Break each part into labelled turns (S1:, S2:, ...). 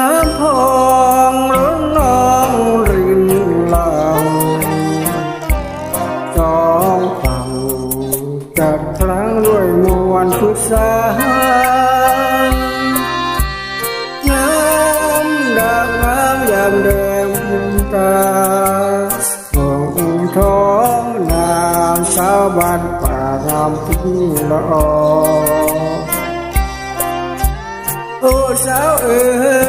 S1: น้ำพองล้นนองรินลาวจองฝังจัดครั้งด้วยมวลทุกสาน้ำดังน้ำยามเดิมตาของท้องนามสาวบ้านป่ารำพิละอ้สาวเอ๋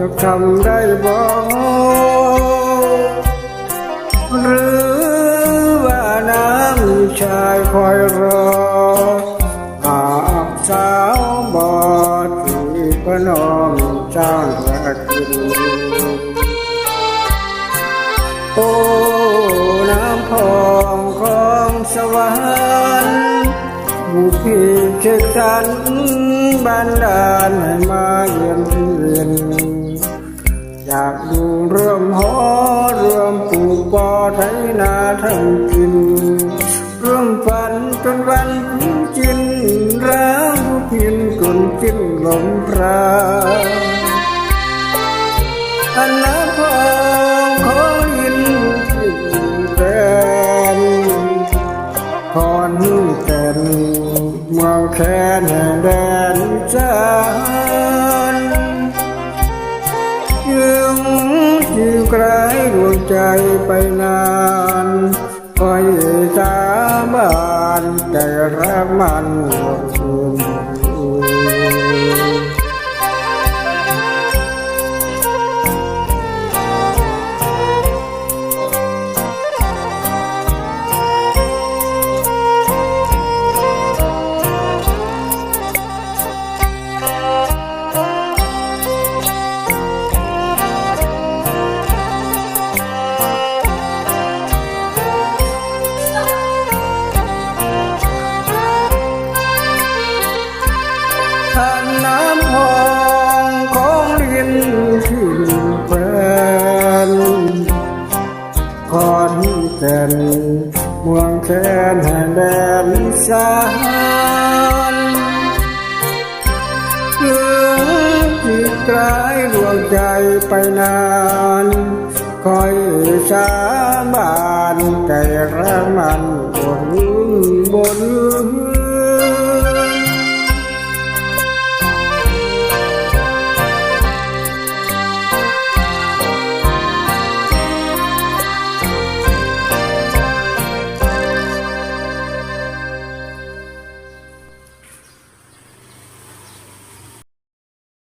S1: จะทำได้บ่หรือว่าน้ำชายคอยรอหากสาวบอดที่พนอมจ้างรักกินโอ้น้ำพองของสวรรค์บุพเพเชิกสันบันดาลให้มาเยี่ยมเยือน อยากดูเรื่อมหอเรื่อมปลูกปอไถนาทำกินเรื่อมฝันจนวันจินร้างผู้พินกลนจิ้นลมพราอันน้ำพองขอยินแฟนคอนแก่เมืองแคนแห่งแดนจัน จิวไกลดวงใจไปนานคอยตาบ้านแต่รักมันหมดคืน ท่านน้ำพองของลินที่แฟนคอนแก่นเมืองแคนแห่งแดนอีสานเรื่องจิตกลายดวงใจไปนานคอยสาบานใจรักมันบนบน